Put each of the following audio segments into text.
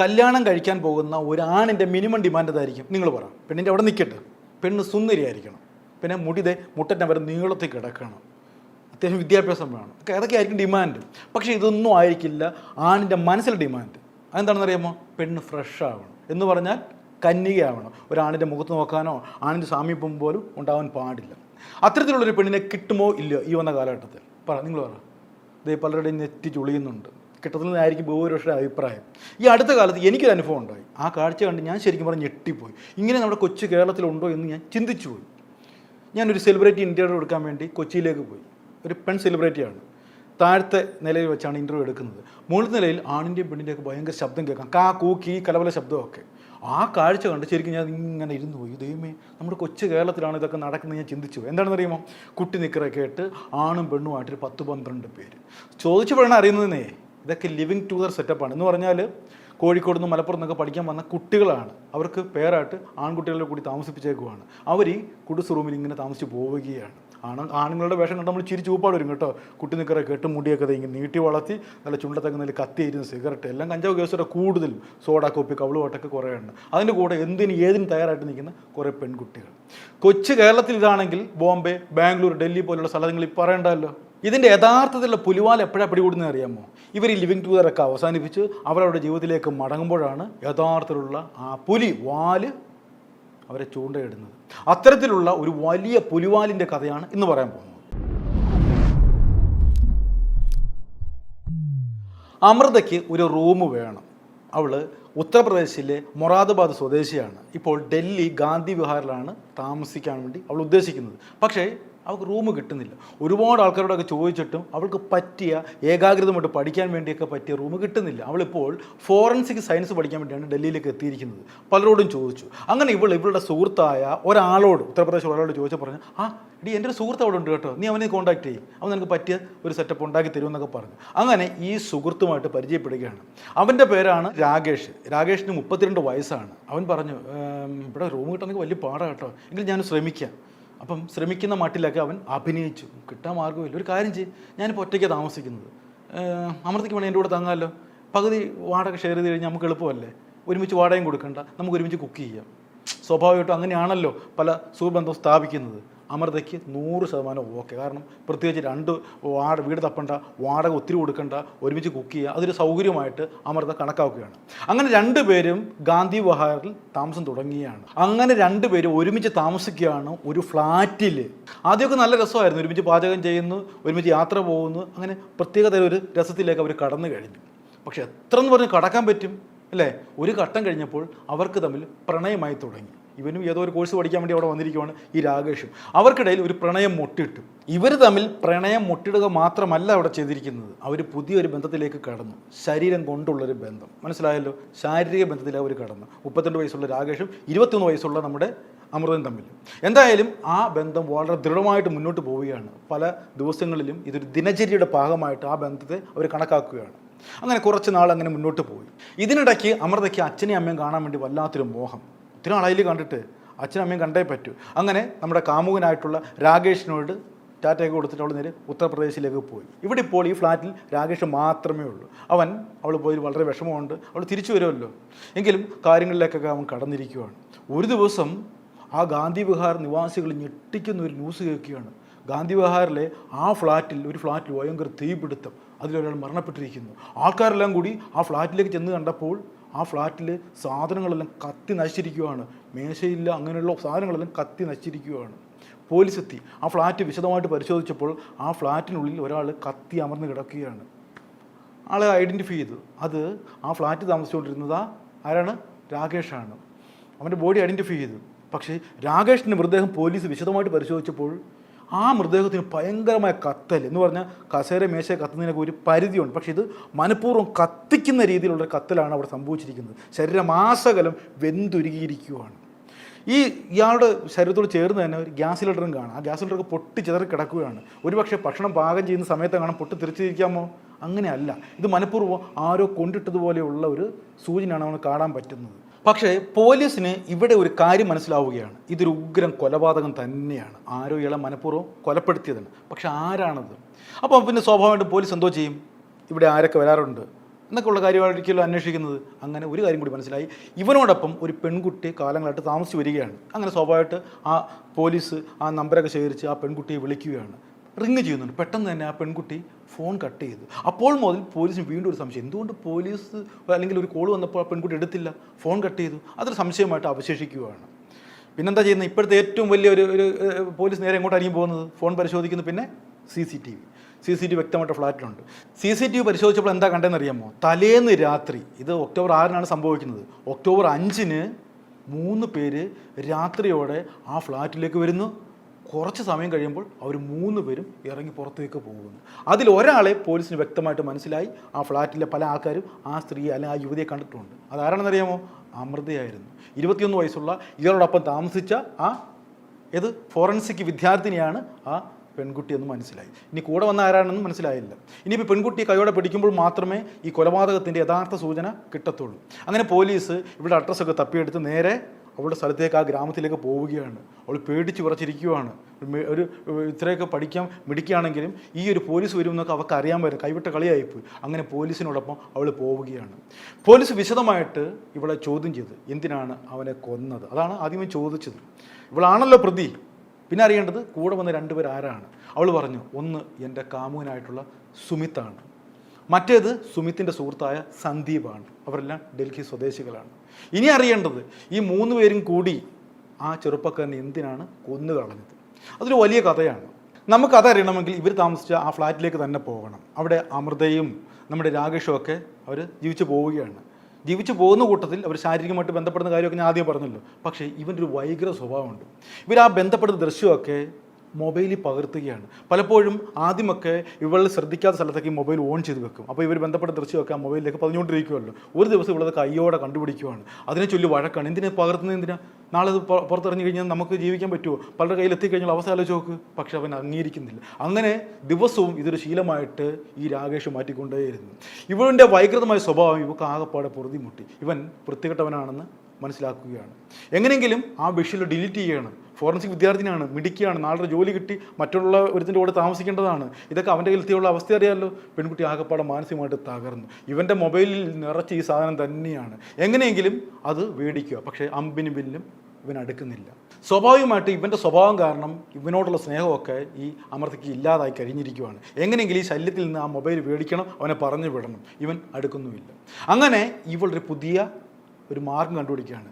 കല്യാണം കഴിക്കാൻ പോകുന്ന ഒരാണിന്റെ മിനിമം ഡിമാൻഡ് ഇതായിരിക്കും. നിങ്ങൾ പറ. പെണ്ണിന്റെ അവിടെ നിൽക്കട്ടെ. പെണ്ണ് സുന്ദരിയായിരിക്കണം. പിന്നെ മുടിതെ മുട്ടന്റെ വരെ നീളത്തിൽ കിടക്കണം. അത്യാവശ്യം വിദ്യാഭ്യാസം വേണം. അതൊക്കെ ആയിരിക്കും ഡിമാൻഡ് പക്ഷേ ഇതൊന്നും ആയിരിക്കില്ല. ആണിന്റെ മനസ്സിലെ ഡിമാൻഡ് അതെന്താണെന്ന് അറിയാമോ പെണ്ണ് ഫ്രഷ് ആവണം. എന്ന് പറഞ്ഞാൽ കന്യകയാവണം. ഒരാണിന്റെ മുഖത്ത് നോക്കാനോ ആണിന്റെ സാമീപ്യം പോലും ഉണ്ടാവാൻ പാടില്ല. അത്തരത്തിലുള്ളൊരു പെണ്ണിനെ കിട്ടുമോ ഇല്ലയോ ഈ വന്ന കാലഘട്ടത്തിൽ? പറ. നിങ്ങൾ പറ. ദേ പലരുടെയും നെറ്റി ചുളിയുന്നുണ്ട്. കിട്ടുന്നതായിരിക്കും ഭൂരിപക്ഷയുടെ അഭിപ്രായം. ഈ അടുത്ത കാലത്ത് എനിക്കൊരു അനുഭവം ഉണ്ടായി. ആ കാഴ്ച കണ്ട് ഞാൻ ശരിക്കും പറഞ്ഞ് ഞെട്ടിപ്പോയി. ഇങ്ങനെ നമ്മുടെ കൊച്ചു കേരളത്തിലുണ്ടോ എന്ന് ഞാൻ ചിന്തിച്ചു പോയി. ഞാനൊരു സെലിബ്രിറ്റി ഇന്റർവ്യൂ എടുക്കാൻ വേണ്ടി കൊച്ചിയിലേക്ക് പോയി. ഒരു പെൺ സെലിബ്രിറ്റിയാണ് താഴത്തെ നിലയിൽ വെച്ചാണ് ഇന്റർവ്യൂ എടുക്കുന്നത്. മുകളിലത്തെ നിലയിൽ ആണിന്റെയും പെണ്ണിന്റെയൊക്കെ ഭയങ്കര ശബ്ദം കേൾക്കാം. കാ കൂക്കി കലവല ശബ്ദമൊക്കെ. ആ കാഴ്ച കണ്ട് ശരിക്കും ഞാൻ ഇങ്ങനെ ഇരുന്ന് പോയി. ദൈവമേ നമ്മുടെ കൊച്ചു കേരളത്തിലാണ് ഇതൊക്കെ നടക്കുന്നത് ഞാൻ ചിന്തിച്ചു പോയി. എന്താണെന്ന് അറിയുമോ കുട്ടി നിക്കറൊക്കെ കേട്ട് ആണും പെണ്ണുമായിട്ടൊരു പത്ത് പന്ത്രണ്ട് പേര്. ചോദിച്ചു ചോദിച്ചപ്പോഴാണ് അറിയുന്നതെന്നേ ഇതൊക്കെ ലിവിങ് ടുഗർ സെറ്റപ്പാണ് എന്ന് പറഞ്ഞാൽ കോഴിക്കോട് നിന്ന് മലപ്പുറം നിന്നൊക്കെ പഠിക്കാൻ വന്ന കുട്ടികളാണ്. അവർക്ക് പേരായിട്ട് ആൺകുട്ടികളെ കൂടി താമസിപ്പിച്ചേക്കുവാണ്. അവർ ഈ കുടുസ് റൂമിൽ ഇങ്ങനെ താമസിച്ച് പോവുകയാണ്. ആണ് ആണുങ്ങളുടെ വേഷം കണ്ട് നമ്മൾ ചിരിച്ച് ഊപ്പാട് വരും കേട്ടോ. കുട്ടി നിൽക്കറ കെട്ട് മുടിയൊക്കെ ഇങ്ങനെ നീട്ടി വളർത്തി നല്ല ചുണ്ടത്തൊക്കെ നല്ല കത്തിയിരുന്ന സിഗരറ്റ്. എല്ലാം കഞ്ചാവ് കേസുകളുടെ കൂടുതലും സോഡ കോപ്പി കവളുവട്ടൊക്കെ കുറേ ഉണ്ട് അതിന്റെ കൂടെ എന്തിന് ഏതിനും തയ്യാറായിട്ട് നിൽക്കുന്ന കുറേ പെൺകുട്ടികൾ. കൊച്ചു കേരളത്തിൽ ഇതാണെങ്കിൽ ബോംബെ ബാംഗ്ലൂർ ഡൽഹി പോലുള്ള സ്ഥലങ്ങളിൽ പറയണ്ടല്ലോ. ഇതിന്റെ യഥാർത്ഥത്തിലുള്ള പുലിവാൽ എപ്പോഴാണ് പിടികൂടുന്നത് അറിയാമോ? ഇവർ ഈ ലിവിങ് ടുഗദറൊക്കെ അവസാനിപ്പിച്ച് അവരവരുടെ ജീവിതത്തിലേക്ക് മടങ്ങുമ്പോഴാണ് യഥാർത്ഥത്തിലുള്ള ആ പുലി വാൽ അവരെ ചൂണ്ടയിടുന്നത്. അത്തരത്തിലുള്ള ഒരു വലിയ പുലിവാലിന്റെ കഥയാണ് ഇന്ന് പറയാൻ പോകുന്നത്. അമൃതയ്ക്ക് ഒരു റൂം വേണം. അവൾ ഉത്തർപ്രദേശിലെ മൊറാദാബാദ് സ്വദേശിയാണ്. ഇപ്പോൾ ഡൽഹി ഗാന്ധി വിഹാറിലാണ് താമസിക്കാൻ വേണ്ടി അവൾ ഉദ്ദേശിക്കുന്നത്. പക്ഷേ അവൾക്ക് റൂം കിട്ടുന്നില്ല. ഒരുപാട് ആൾക്കാരോടൊക്കെ ചോദിച്ചിട്ടും അവൾക്ക് പറ്റിയ ഏകാഗ്രതമായിട്ട് പഠിക്കാൻ വേണ്ടിയൊക്കെ പറ്റിയ റൂം കിട്ടുന്നില്ല. അവളിപ്പോൾ ഫോറൻസിക് സയൻസ് പഠിക്കാൻ വേണ്ടിയാണ് ഡൽഹിയിലേക്ക് എത്തിയിരിക്കുന്നത്. പലരോടും ചോദിച്ചു. അങ്ങനെ ഇവൾ ഇവളുടെ സുഹൃത്തായ ഒരാളോട് ഉത്തർപ്രദേശ് ഒരാളോട് ചോദിച്ചാൽ പറഞ്ഞു ആ ഇടി എന്റെ ഒരു സുഹൃത്ത് അവിടെ ഉണ്ട് കേട്ടോ. നീ അവനെ കോൺടാക്ട് ചെയ്യും. അവൻ നിനക്ക് പറ്റിയ ഒരു സെറ്റപ്പ് ഉണ്ടാക്കി തരുമെന്നൊക്കെ പറഞ്ഞു. അങ്ങനെ ഈ സുഹൃത്തുമായിട്ട് പരിചയപ്പെടുകയാണ്. അവന്റെ പേരാണ് രാകേഷ്. രാകേഷിന് മുപ്പത്തിരണ്ട് വയസ്സാണ്. അവൻ പറഞ്ഞു ഇവിടെ റൂം കിട്ടണമെങ്കിൽ വലിയ പാടാണ് കേട്ടോ. എങ്കിൽ ഞാൻ ശ്രമിക്കാം. അപ്പം ശ്രമിക്കുന്ന മട്ടിലൊക്കെ അവൻ അഭിനയിച്ചു. കിട്ടാൻ മാർഗമില്ല. ഒരു കാര്യം ചെയ്യും. ഞാനിപ്പോൾ ഒറ്റയ്ക്ക് താമസിക്കുന്നത്. അമൃതയ്ക്ക് വേണമെങ്കിൽ എന്റെ കൂടെ തങ്ങാമല്ലോ പകുതി വാടക ഷെയർ ചെയ്ത് കഴിഞ്ഞാൽ നമുക്ക് എളുപ്പമല്ലേ? ഒരുമിച്ച് വാടകയും കൊടുക്കണ്ട. നമുക്ക് ഒരുമിച്ച് കുക്ക് ചെയ്യാം. സ്വാഭാവികമായിട്ടും അങ്ങനെയാണല്ലോ പല സുഹൃബന്ധം സ്ഥാപിക്കുന്നത്. അമൃതയ്ക്ക് നൂറ് ശതമാനം ഓക്കെ കാരണം പ്രത്യേകിച്ച് രണ്ട് വാട വീട് തപ്പണ്ട വാടക ഒത്തിരി കൊടുക്കണ്ട ഒരുമിച്ച് കുക്ക് ചെയ്യുക അതൊരു സൗകര്യമായിട്ട് അമൃത കണക്കാക്കുകയാണ്. അങ്ങനെ രണ്ടുപേരും ഗാന്ധി വിഹാറിൽ താമസം തുടങ്ങിയാണ്. അങ്ങനെ രണ്ടുപേരും ഒരുമിച്ച് താമസിക്കുകയാണ് ഒരു ഫ്ലാറ്റിൽ ആദ്യമൊക്കെ നല്ല രസമായിരുന്നു. ഒരുമിച്ച് പാചകം ചെയ്യുന്നു ഒരുമിച്ച് യാത്ര പോകുന്നു അങ്ങനെ പ്രത്യേകത ഒരു രസത്തിലേക്ക് അവർ കടന്നു കഴിഞ്ഞു. പക്ഷെ എത്ര എന്ന് പറഞ്ഞ് കടക്കാൻ പറ്റും? അല്ലേ? ഒരു ഘട്ടം കഴിഞ്ഞപ്പോൾ അവർക്ക് തമ്മിൽ പ്രണയമായി തുടങ്ങി. ഇവനും ഏതോ ഒരു കോഴ്സ് പഠിക്കാൻ വേണ്ടി അവിടെ വന്നിരിക്കുവാണ് ഈ രാകേഷും അവർക്കിടയിൽ ഒരു പ്രണയം മുട്ടിട്ടു. ഇവർ തമ്മിൽ പ്രണയം മുട്ടിടുക മാത്രമല്ല അവിടെ ചെയ്തിരിക്കുന്നത്. അവർ പുതിയൊരു ബന്ധത്തിലേക്ക് കടന്നു. ശരീരം കൊണ്ടുള്ളൊരു ബന്ധം. മനസ്സിലായല്ലോ? ശാരീരിക ബന്ധത്തിൽ അവർ കടന്നു. മുപ്പത്തിരണ്ട് വയസ്സുള്ള രാകേഷും ഇരുപത്തിയൊന്ന് വയസ്സുള്ള നമ്മുടെ അമൃതൻ തമ്മിൽ. എന്തായാലും ആ ബന്ധം വളരെ ദൃഢമായിട്ട് മുന്നോട്ട് പോവുകയാണ്. പല ദിവസങ്ങളിലും ഇതൊരു ദിനചര്യയുടെ ഭാഗമായിട്ട് ആ ബന്ധത്തെ അവർ കണക്കാക്കുകയാണ്. അങ്ങനെ കുറച്ച് നാൾ അങ്ങനെ മുന്നോട്ട് പോയി. ഇതിനിടയ്ക്ക് അമൃതയ്ക്ക് അച്ഛനെയും അമ്മയും കാണാൻ വേണ്ടി വല്ലാത്തൊരു മോഹം. ഒത്തിരി നാളായിൽ കണ്ടിട്ട്. അച്ഛനും അമ്മയും കണ്ടേ പറ്റൂ. അങ്ങനെ നമ്മുടെ കാമുകനായിട്ടുള്ള രാകേഷിനോട് ടാറ്റയൊക്കെ കൊടുത്തിട്ട് അവൾ നേരെ ഉത്തർപ്രദേശിലേക്ക് പോയി. ഇവിടെ ഇപ്പോൾ ഈ ഫ്ലാറ്റിൽ രാകേഷ് മാത്രമേ ഉള്ളൂ. അവൻ അവൾ പോയി വളരെ വിഷമമുണ്ട്. അവൾ തിരിച്ചു വരുമല്ലോ. എങ്കിലും കാര്യങ്ങളിലേക്കൊക്കെ അവൻ കടന്നിരിക്കുകയാണ് ഒരു ദിവസം ആ ഗാന്ധി വിഹാർ നിവാസികൾ ഞെട്ടിക്കുന്ന ഒരു ന്യൂസ് കേൾക്കുകയാണ്. ഗാന്ധി വിഹാറിലെ ആ ഫ്ലാറ്റിൽ ഒരു ഫ്ലാറ്റിൽ ഭയങ്കര തീപിടുത്തം. അതിലൊരാൾ മരണപ്പെട്ടിരിക്കുന്നു. ആൾക്കാരെല്ലാം കൂടി ആ ഫ്ലാറ്റിലേക്ക് ചെന്ന് കണ്ടപ്പോൾ ആ ഫ്ലാറ്റിൽ സാധനങ്ങളെല്ലാം കത്തി നശിച്ചിരിക്കുകയാണ് മേശയില്ല അങ്ങനെയുള്ള സാധനങ്ങളെല്ലാം കത്തി നശിച്ചിരിക്കുകയാണ് പോലീസ് എത്തി. ആ ഫ്ലാറ്റ് വിശദമായിട്ട് പരിശോധിച്ചപ്പോൾ ആ ഫ്ലാറ്റിനുള്ളിൽ ഒരാൾ കത്തി അമർന്ന് കിടക്കുകയാണ്. ആളെ ഐഡന്റിഫൈ ചെയ്തു. അത് ആ ഫ്ലാറ്റ് താമസിച്ചുകൊണ്ടിരുന്നത് ആരാണ്? രാകേഷാണ്. അവന്റെ ബോഡി ഐഡന്റിഫൈ ചെയ്തു. പക്ഷേ രാകേഷിന്റെ മൃതദേഹം പോലീസ് വിശദമായിട്ട് പരിശോധിച്ചപ്പോൾ ആ മൃതദേഹത്തിന് ഭയങ്കരമായ കത്തൽ എന്ന് പറഞ്ഞാൽ കസേര മേശ കത്തുന്നതിനൊക്കെ ഒരു പരിധിയുണ്ട്. പക്ഷേ ഇത് മനഃപൂർവം കത്തിക്കുന്ന രീതിയിലുള്ള കത്തലാണ് അവിടെ സംഭവിച്ചിരിക്കുന്നത്. ശരീരമാസകലം വെന്തുരുകിയിരിക്കുകയാണ്. ഈ ഇയാളുടെ ശരീരത്തോട് ചേർന്ന് തന്നെ ഒരു ഗ്യാസ് സിലിണ്ടറും കാണാം. ആ ഗ്യാസ് സിലിണ്ടറൊക്കെ പൊട്ടി ചിതറി കിടക്കുകയാണ്. ഒരുപക്ഷെ ഭക്ഷണം പാകം ചെയ്യുന്ന സമയത്ത് കാണാം പൊട്ടി തിരിച്ചിരിക്കാമോ അങ്ങനെയല്ല. ഇത് മനഃപൂർവം ആരോ കൊണ്ടിട്ടതുപോലെയുള്ള ഒരു സൂചനയാണ് അവന് കാണാൻ പറ്റുന്നത്. പക്ഷേ പോലീസിന് ഇവിടെ ഒരു കാര്യം മനസ്സിലാവുകയാണ്. ഇതൊരു ഉഗ്രം കൊലപാതകം തന്നെയാണ്. ആരോ ഇയാളെ മനഃപൂർവം കൊലപ്പെടുത്തിയതാണ്. പക്ഷെ ആരാണത്? അപ്പോൾ പിന്നെ സ്വാഭാവികമായിട്ടും പോലീസ് എന്തോ ചെയ്യും? ഇവിടെ ആരൊക്കെ വരാറുണ്ട്? എന്നൊക്കെ ഉള്ള കാര്യമായിരിക്കുമല്ലോ അന്വേഷിക്കുന്നത്. അങ്ങനെ ഒരു കാര്യം കൂടി മനസ്സിലായി. ഇവനോടൊപ്പം ഒരു പെൺകുട്ടി കാലങ്ങളായിട്ട് താമസിച്ച് വരികയാണ്. അങ്ങനെ സ്വാഭാവികമായിട്ട് ആ പോലീസ് ആ നമ്പരൊക്കെ ശേഖരിച്ച് ആ പെൺകുട്ടിയെ വിളിക്കുകയാണ്. റിങ് ചെയ്യുന്നുണ്ട്. പെട്ടെന്ന് തന്നെ ആ പെൺകുട്ടി ഫോൺ കട്ട് ചെയ്തു. അപ്പോൾ മുതൽ പോലീസിന് വീണ്ടും ഒരു സംശയം. എന്തുകൊണ്ട് പോലീസ് അല്ലെങ്കിൽ ഒരു കോൾ വന്നപ്പോൾ ആ പെൺകുട്ടി എടുത്തില്ല? ഫോൺ കട്ട് ചെയ്തു. അതൊരു സംശയമായിട്ട് അവശേഷിക്കുകയാണ്. പിന്നെന്താ ചെയ്യുന്നത്? ഇപ്പോഴത്തെ ഏറ്റവും വലിയ ഒരു ഒരു പോലീസ് നേരെ എങ്ങോട്ടായിരിക്കും പോകുന്നത്? ഫോൺ പരിശോധിക്കുന്നു. പിന്നെ C C T V. C C T V വ്യക്തമായിട്ട് ഫ്ലാറ്റിലുണ്ട്. സി സി ടി വി പരിശോധിച്ചപ്പോൾ എന്താ കണ്ടതെന്ന് അറിയാമോ തലേന്ന് രാത്രി ഇത് ഒക്ടോബർ ആറിനാണ് സംഭവിക്കുന്നത്. ഒക്ടോബർ അഞ്ചിന് മൂന്ന് പേര് രാത്രിയോടെ ആ ഫ്ലാറ്റിലേക്ക് വരുന്നു. കുറച്ച് സമയം കഴിയുമ്പോൾ അവർ മൂന്ന് പേരും ഇറങ്ങി പുറത്തേക്ക് പോകുന്നു. അതിൽ ഒരാളെ പോലീസിന് വ്യക്തമായിട്ട് മനസ്സിലായി. ആ ഫ്ലാറ്റിലെ പല ആൾക്കാരും ആ സ്ത്രീയെ അല്ലെങ്കിൽ ആ യുവതിയെ കണ്ടിട്ടുണ്ട്. അതാരാണെന്നറിയാമോ അമൃതയായിരുന്നു. ഇരുപത്തിയൊന്ന് വയസ്സുള്ള ഇയാളോടൊപ്പം താമസിച്ച ആ ഏത്? ഫോറൻസിക് വിദ്യാർത്ഥിനിയാണ് ആ പെൺകുട്ടി എന്ന് മനസ്സിലായി. ഇനി കൂടെ വന്ന ആരാണെന്ന് മനസ്സിലായില്ല. ഇനിയിപ്പോൾ പെൺകുട്ടിയെ കൈയോടെ പിടിക്കുമ്പോൾ മാത്രമേ ഈ കൊലപാതകത്തിന്റെ യഥാർത്ഥ സൂചന കിട്ടത്തുള്ളൂ. അങ്ങനെ പോലീസ് ഇവിടെ അഡ്രസ്സൊക്കെ തപ്പിയെടുത്ത് നേരെ അവളുടെ സ്ഥലത്തേക്ക് ആ ഗ്രാമത്തിലേക്ക് പോവുകയാണ്. അവൾ പേടിച്ച് വിറച്ചിരിക്കുകയാണ് ഒരു ഇത്രയൊക്കെ പഠിക്കാൻ മിടിക്കുകയാണെങ്കിലും ഈ ഒരു പോലീസ് വരുമെന്നൊക്കെ അവൾക്ക് അറിയാൻ പറ്റും കൈവിട്ട കളിയായിപ്പോയി. അങ്ങനെ പോലീസിനോടൊപ്പം അവൾ പോവുകയാണ്. പോലീസ് വിശദമായിട്ട് ഇവളെ ചോദ്യം ചെയ്ത് എന്തിനാണ് അവനെ കൊന്നത്? അതാണ് ആദ്യമേ ചോദിച്ചത്. ഇവളാണല്ലോ പ്രതി. പിന്നെ അറിയേണ്ടത് കൂടെ വന്ന രണ്ടുപേർ ആരാണ്? അവൾ പറഞ്ഞു ഒന്ന് എന്റെ കാമുകനായിട്ടുള്ള സുമിത്താണ്. മറ്റേത് സുമിത്തിന്റെ സുഹൃത്തായ സന്ദീപാണ്. അവരെല്ലാം ഡൽഹി സ്വദേശികളാണ്. ഇനി അറിയേണ്ടത് ഈ മൂന്ന് പേരും കൂടി ആ ചെറുപ്പക്കാരനെ എന്തിനാണ് കൊന്നു കളഞ്ഞത്? അതൊരു വലിയ കഥയാണ്. നമുക്ക് അതറിയണമെങ്കിൽ ഇവർ താമസിച്ച ആ ഫ്ലാറ്റിലേക്ക് തന്നെ പോകണം. അവിടെ അമൃതയും നമ്മുടെ രാകേഷും ഒക്കെ അവർ ജീവിച്ചു പോവുകയാണ്. ജീവിച്ചു പോകുന്ന കൂട്ടത്തിൽ അവർ ശാരീരികമായിട്ട് ബന്ധപ്പെടുന്ന കാര്യമൊക്കെ ഞാൻ ആദ്യം പറഞ്ഞല്ലോ. പക്ഷേ ഇവന്റെ ഒരു വൈകൃത സ്വഭാവമുണ്ട്. ഇവർ ആ ബന്ധപ്പെടുന്ന ദൃശ്യമൊക്കെ മൊബൈലിൽ പകർത്തുകയാണ്. പലപ്പോഴും ആദ്യമൊക്കെ ഇവൾ ശ്രദ്ധിക്കാത്ത സ്ഥലത്തേക്ക് ഈ മൊബൈൽ ഓൺ ചെയ്ത് വെക്കും. അപ്പോൾ ഇവർ ബന്ധപ്പെട്ട ദൃശ്യമൊക്കെ ആ മൊബൈലിലേക്ക് പതിഞ്ഞുകൊണ്ടിരിക്കുമല്ലോ. ഒരു ദിവസം ഇവളത് കയ്യോടെ കണ്ടുപിടിക്കുവാണ്. അതിനെ ചൊല്ലി വഴക്കാണ്. എന്തിനാ പകർത്തുന്നത് എന്തിനാ? നാളെ അത് പുറത്തിറങ്ങി കഴിഞ്ഞാൽ നമുക്ക് ജീവിക്കാൻ പറ്റുമോ? പലരുടെ കയ്യിൽ എത്തിക്കഴിഞ്ഞാൽ അവസ്ഥ ആലോചിച്ച് പക്ഷെ അവൻ അംഗീകരിക്കുന്നില്ല. അങ്ങനെ ദിവസവും ഇതൊരു ശീലമായിട്ട് ഈ രാകേഷ് മാറ്റിക്കൊണ്ടേയിരുന്നു. ഇവളുടെ വൈകൃതമായ സ്വഭാവം ഇവക്ക് ആകെപ്പാടെ പൊറുതിമുട്ടി. ഇവൻ വൃത്തികെട്ടവനാണെന്ന് മനസ്സിലാക്കുകയാണ്. എങ്ങനെയെങ്കിലും ആ വിഷയിൽ ഡിലീറ്റ് ചെയ്യണം. ഫോറൻസിക് വിദ്യാർത്ഥിനിയാണ് മിടിക്കുകയാണ് നാളെ ജോലി കിട്ടി മറ്റുള്ള ഒരുത്തിന്റെ കൂടെ താമസിക്കേണ്ടതാണ്. ഇതൊക്കെ അവന്റെ കയ്യിലെത്തിയുള്ള അവസ്ഥ അറിയാമല്ലോ പെൺകുട്ടി ആകെപ്പാടെ മാനസികമായിട്ട് തകർന്നു. ഇവന്റെ മൊബൈലിൽ നിറച്ച് ഈ സാധനം തന്നെയാണ്. എങ്ങനെയെങ്കിലും അത് മേടിക്കുക പക്ഷേ അമ്പിനും ബില്ലും ഇവൻ അടുക്കുന്നില്ല. സ്വാഭാവികമായിട്ട് ഇവന്റെ സ്വഭാവം കാരണം ഇവനോടുള്ള സ്നേഹമൊക്കെ ഈ അമൃതയ്ക്ക് ഇല്ലാതായി കഴിഞ്ഞിരിക്കുകയാണ് എങ്ങനെയെങ്കിലും ഈ ശല്യത്തിൽ നിന്ന് ആ മൊബൈൽ മേടിക്കണം അവനെ പറഞ്ഞു വിടണം. ഇവൻ അടുക്കുന്നുമില്ല. അങ്ങനെ ഇവളൊരു പുതിയ ഒരു മാർഗം കണ്ടുപിടിക്കുകയാണ്.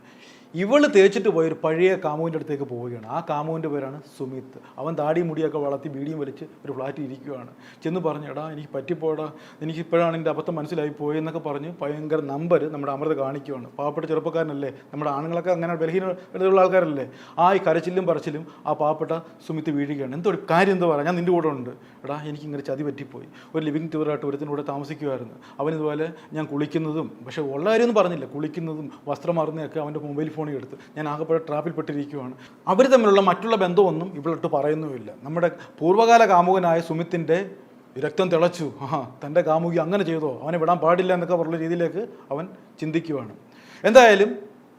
ഇവൾ തേച്ചിട്ട് പോയ ഒരു പഴയ കാമുവിന്റെ അടുത്തേക്ക് പോവുകയാണ്. ആ കാമുവിന്റെ പേരാണ് സുമിത്ത്. അവൻ താടി മുടിയൊക്കെ വളർത്തി ബീഡിയും വലിച്ച് ഒരു ഫ്ലാറ്റിൽ ഇരിക്കുകയാണ് ചെന്ന് പറഞ്ഞു എടാ എനിക്ക് പറ്റിപ്പോടാ എനിക്ക് ഇപ്പോഴാണ് എന്റെ അബദ്ധം മനസ്സിലായി പോയി എന്നൊക്കെ പറഞ്ഞ് ഭയങ്കര നമ്പർ നമ്മുടെ അമൃത കാണിക്കുകയാണ് പാവപ്പെട്ട ചെറുപ്പക്കാരനല്ലേ? നമ്മുടെ ആണുങ്ങളൊക്കെ അങ്ങനെ ബലഹീനതയുള്ള ആൾക്കാരല്ലേ? ആ ഈ കരച്ചിലും പറച്ചിലും ആ പാവപ്പെട്ട സുമിത്ത് വീഴുകയാണ്. എന്തോ ഒരു കാര്യം എന്തോ പറയാം. ഞാൻ നിന്റെ കൂടെ ഉണ്ട്. എടാ എനിക്ക് ഇങ്ങനെ ചതി പറ്റിപ്പോയി. ഒരു ലിവിങ് ടൂറായിട്ട് ഒരുത്തിന്റെ കൂടെ താമസിക്കുമായിരുന്നു അവൻ ഇതുപോലെ ഞാൻ കുളിക്കുന്നതും പക്ഷേ ഉള്ള പറഞ്ഞില്ല. കുളിക്കുന്നതും വസ്ത്രം മാറുന്നതൊക്കെ അവന്റെ മൊബൈൽ ഫോണിൽ എടുത്ത് ഞാൻ ആകെപ്പോഴും ട്രാപ്പിൽ പെട്ടിരിക്കുകയാണ് അവർ തമ്മിലുള്ള മറ്റുള്ള ബന്ധമൊന്നും ഇവളിട്ട് പറയുന്നുമില്ല. നമ്മുടെ പൂർവകാല കാമുകനായ സുമിത്തിന്റെ രക്തം തിളച്ചു. ആ തന്റെ കാമുകി അങ്ങനെ ചെയ്തോ? അവനെ വിടാൻ പാടില്ല എന്നൊക്കെ പറഞ്ഞ രീതിയിലേക്ക് അവൻ ചിന്തിക്കുവാണ്. എന്തായാലും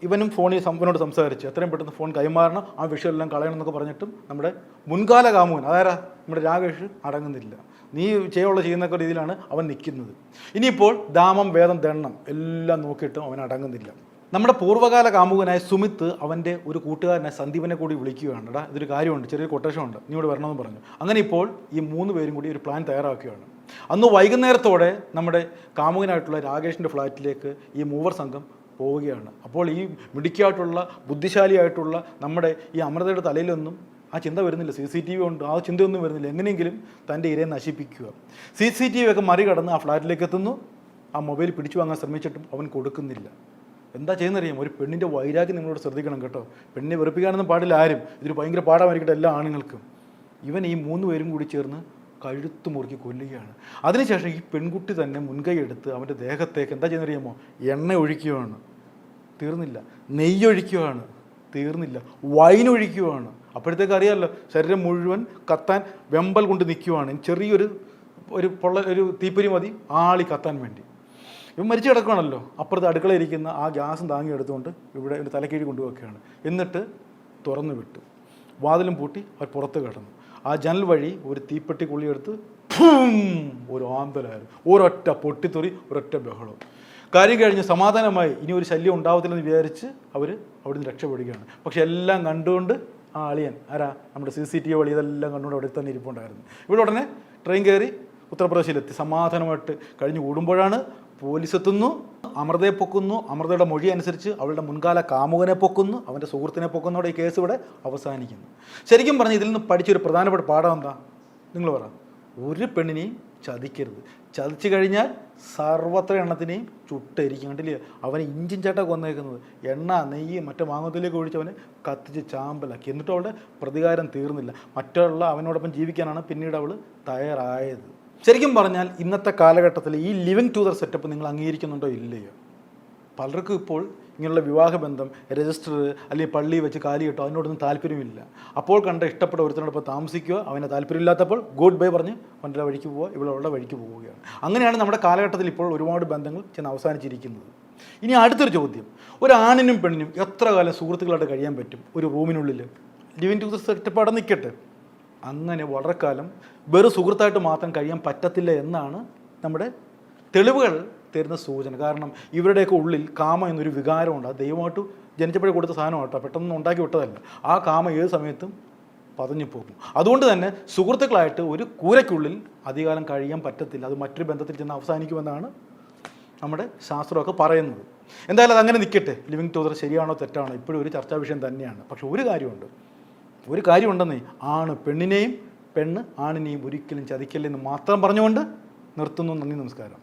ഇവനും ഫോണിൽ സംവനോട് സംസാരിച്ച് എത്രയും പെട്ടെന്ന് ഫോൺ കൈമാറണം ആ വിഷയമെല്ലാം കളയണം എന്നൊക്കെ പറഞ്ഞിട്ടും നമ്മുടെ മുൻകാല കാമുകൻ അതാരാ? നമ്മുടെ രാകേഷ് അടങ്ങുന്നില്ല. നീ ചെയ്യുള്ള ചെയ്യുന്നൊക്കെ രീതിയിലാണ് അവൻ നിൽക്കുന്നത്. ഇനിയിപ്പോൾ ദാമം വേദം ദണ്ണം എല്ലാം നോക്കിയിട്ടും അവൻ അടങ്ങുന്നില്ല. നമ്മുടെ പൂർവകാല കാമുകനായ സുമിത്ത് അവന്റെ ഒരു കൂട്ടുകാരനെ സന്ദീപനെ കൂടി വിളിക്കുകയാണ്. എടാ ഇതൊരു കാര്യമുണ്ട് ചെറിയൊരു കൊട്ടേഷൻ ഉണ്ട്. നീ ഇവിടെ വരണമെന്ന് പറഞ്ഞു. അങ്ങനെ ഇപ്പോൾ ഈ മൂന്ന് പേരും കൂടി ഒരു പ്ലാൻ തയ്യാറാക്കുകയാണ്. അന്ന് വൈകുന്നേരത്തോടെ നമ്മുടെ കാമുകനായിട്ടുള്ള രാകേഷിന്റെ ഫ്ലാറ്റിലേക്ക് ഈ മൂവർ സംഘം പോവുകയാണ്. അപ്പോൾ ഈ മിടുക്കിയായിട്ടുള്ള ബുദ്ധിശാലിയായിട്ടുള്ള നമ്മുടെ ഈ അമൃതയുടെ തലയിലൊന്നും ആ ചിന്ത വരുന്നില്ല. സി സി ടി വി ഉണ്ട്. ആ ചിന്തയൊന്നും വരുന്നില്ല. എങ്ങനെയെങ്കിലും തന്റെ ഇരയെ നശിപ്പിക്കുക. സി സി ടി വി ഒക്കെ മറികടന്ന് ആ ഫ്ലാറ്റിലേക്ക് എത്തുന്നു. ആ മൊബൈൽ പിടിച്ചു വാങ്ങാൻ ശ്രമിച്ചിട്ടും അവൻ കൊടുക്കുന്നില്ല. എന്താ ചെയ്യുന്നറിയാം ഒരു പെണ്ണിന്റെ വൈരാഗ്യം നിങ്ങളോട് ശ്രദ്ധിക്കണം കേട്ടോ. പെണ്ണിനെ വെറുപ്പിക്കാനൊന്നും പാടില്ല ആരും. ഇതൊരു ഭയങ്കര പാഠമായിരിക്കട്ടെ എല്ലാ ആണുങ്ങൾക്കും. ഇവൻ ഈ മൂന്ന് പേരും കൂടി ചേർന്ന് കഴുത്ത് മുറുക്കി കൊല്ലുകയാണ്. അതിനുശേഷം ഈ പെൺകുട്ടി തന്നെ മുൻകൈ എടുത്ത് അവന്റെ ദേഹത്തേക്ക് എന്താ ചെയ്യുന്നറിയാമോ? എണ്ണ ഒഴിക്കുകയാണ്. തീർന്നില്ല. നെയ്യൊഴിക്കുകയാണ് തീർന്നില്ല. വൈൻ ഒഴിക്കുകയാണ്. അപ്പോഴത്തേക്ക് അറിയാമല്ലോ ശരീരം മുഴുവൻ കത്താൻ വെമ്പൽ കൊണ്ട് നിൽക്കുവാണ്. ചെറിയൊരു ഒരു പൊള്ള ഒരു തീപ്പൊരി മതി. ആളി കത്താൻ വേണ്ടി. ഇവൻ മരിച്ചു കിടക്കുകയാണല്ലോ അപ്പുറത്ത് അടുക്കളയിരിക്കുന്ന ആ ഗ്യാസും താങ്ങി എടുത്തുകൊണ്ട് ഇവിടെ ഒരു തലക്കീഴ് കൊണ്ടുപോവുകയാണ് എന്നിട്ട് തുറന്നു വിട്ടു. വാതിലും പൂട്ടി അവർ പുറത്ത് കിടന്നു. ആ ജനൽ വഴി ഒരു തീപ്പെട്ടി കുള്ളിയെടുത്ത്! ഒരു ആന്തലായിരുന്നു. ഒരൊറ്റ പൊട്ടിത്തെറി ഒരൊറ്റ ബഹളം. കാര്യം കഴിഞ്ഞ് സമാധാനമായി ഇനി ഒരു ശല്യം ഉണ്ടാവത്തില്ലെന്ന് വിചാരിച്ച് അവർ അവിടെ നിന്ന് രക്ഷപ്പെടുകയാണ്. പക്ഷെ എല്ലാം കണ്ടുകൊണ്ട് ആ അളിയൻ ആരാ? നമ്മുടെ സി സി ടി വി വഴി ഇതെല്ലാം കണ്ടുകൊണ്ട് അവിടെ തന്നെ ഇരിപ്പുണ്ടായിരുന്നു. ഇവിടെ ഉടനെ ട്രെയിൻ കയറി ഉത്തർപ്രദേശിലെത്തി. സമാധാനമായിട്ട് കഴിഞ്ഞ് കൂടുമ്പോഴാണ് പോലീസ് എത്തുന്നു അമൃതയെ പൊക്കുന്നു അമൃതയുടെ മൊഴി അനുസരിച്ച് അവളുടെ മുൻകാല കാമുകനെ പൊക്കുന്നു അവന്റെ സുഹൃത്തിനെ പൊക്കുന്നതോടെ ഈ കേസ് ഇവിടെ അവസാനിക്കുന്നു. ശരിക്കും പറഞ്ഞാൽ ഇതിൽ നിന്ന് പഠിച്ചൊരു പ്രധാനപ്പെട്ട പാഠം എന്താ? നിങ്ങൾ പറ. ഒരു പെണ്ണിനെയും ചതിക്കരുത്. ചതിച്ചു കഴിഞ്ഞാൽ സർവത്ര എണ്ണത്തിനെയും ചുട്ടരിക്കും കണ്ടില്ലേ? അവനെ ഇഞ്ചിൻ ചേട്ട കൊന്നേക്കുന്നത്. എണ്ണ നെയ്യ് മറ്റു മാങ്ങത്തിലേക്ക് ഒഴിച്ച് അവനെ കത്തിച്ച് ചാമ്പലാക്കി. എന്നിട്ടും അവളുടെ പ്രതികാരം തീർന്നില്ല. മറ്റുള്ള അവനോടൊപ്പം ജീവിക്കാനാണ് പിന്നീട് അവൾ തയ്യാറായത്. ശരിക്കും പറഞ്ഞാൽ ഇന്നത്തെ കാലഘട്ടത്തിൽ ഈ ലിവിങ് ടൂതർ സെറ്റപ്പ് നിങ്ങൾ അംഗീകരിക്കുന്നുണ്ടോ ഇല്ലയോ? പലർക്കും ഇപ്പോൾ ഇങ്ങനെയുള്ള വിവാഹബന്ധം രജിസ്റ്റർ അല്ലെങ്കിൽ പള്ളി വെച്ച് കാലി കിട്ടോ അതിനോടൊന്നും താല്പര്യമില്ല. അപ്പോൾ കണ്ട ഇഷ്ടപ്പെട്ട ഒരുത്തനോടൊപ്പം താമസിക്കുക അവനെ താല്പര്യമില്ലാത്തപ്പോൾ ഗുഡ് ബൈ പറഞ്ഞ് അവന്റെ വഴിക്ക് പോവുക ഇവളുടെ വഴിക്ക് പോവുകയാണ്. അങ്ങനെയാണ് നമ്മുടെ കാലഘട്ടത്തിൽ ഇപ്പോൾ ഒരുപാട് ബന്ധങ്ങൾ ചെന്ന് അവസാനിച്ചിരിക്കുന്നത്. ഇനി അടുത്തൊരു ചോദ്യം. ഒരു ആണിനും പെണ്ണിനും എത്ര കാലം സുഹൃത്തുക്കളായിട്ട് കഴിയാൻ പറ്റും? ഒരു റൂമിനുള്ളിൽ ലിവിൻ ടു സെറ്റപ്പ് അവിടെ നിൽക്കട്ടെ. അങ്ങനെ വളരെ കാലം വെറും സുഹൃത്തായിട്ട് മാത്രം കഴിയാൻ പറ്റത്തില്ല എന്നാണ് നമ്മുടെ തെളിവുകൾ തരുന്ന സൂചന. കാരണം ഇവരുടെയൊക്കെ ഉള്ളിൽ കാമ എന്നൊരു വികാരമുണ്ട്. അത് ദൈവമായിട്ട് ജനിച്ചപ്പോഴേ കൊടുത്ത സാധനമാട്ടോ പെട്ടെന്ന് ഉണ്ടാക്കി വിട്ടതല്ല. ആ കാമ ഏത് സമയത്തും പതഞ്ഞു പോകും. അതുകൊണ്ട് തന്നെ സുഹൃത്തുക്കളായിട്ട് ഒരു കൂരയ്ക്കുള്ളിൽ അധികാലം കഴിയാൻ പറ്റത്തില്ല. അത് മറ്റൊരു ബന്ധത്തിൽ ചെന്ന് അവസാനിക്കുമെന്നാണ് നമ്മുടെ ശാസ്ത്രമൊക്കെ പറയുന്നത്. എന്തായാലും അതങ്ങനെ നിൽക്കട്ടെ ലിവിങ് ടൂതർ ശരിയാണോ തെറ്റാണോ ഇപ്പോഴും ഒരു ചർച്ചാ വിഷയം തന്നെയാണ്. പക്ഷെ ഒരു കാര്യമുണ്ട്. ഒരു കാര്യമുണ്ടെന്നേ ആണ് പെണ്ണിനെയും പെണ്ണ് ആണിനെയും ഒരിക്കലും ചതിക്കല്ലെന്ന് മാത്രം പറഞ്ഞുകൊണ്ട് നിർത്തുന്നു. നന്ദി നമസ്കാരം.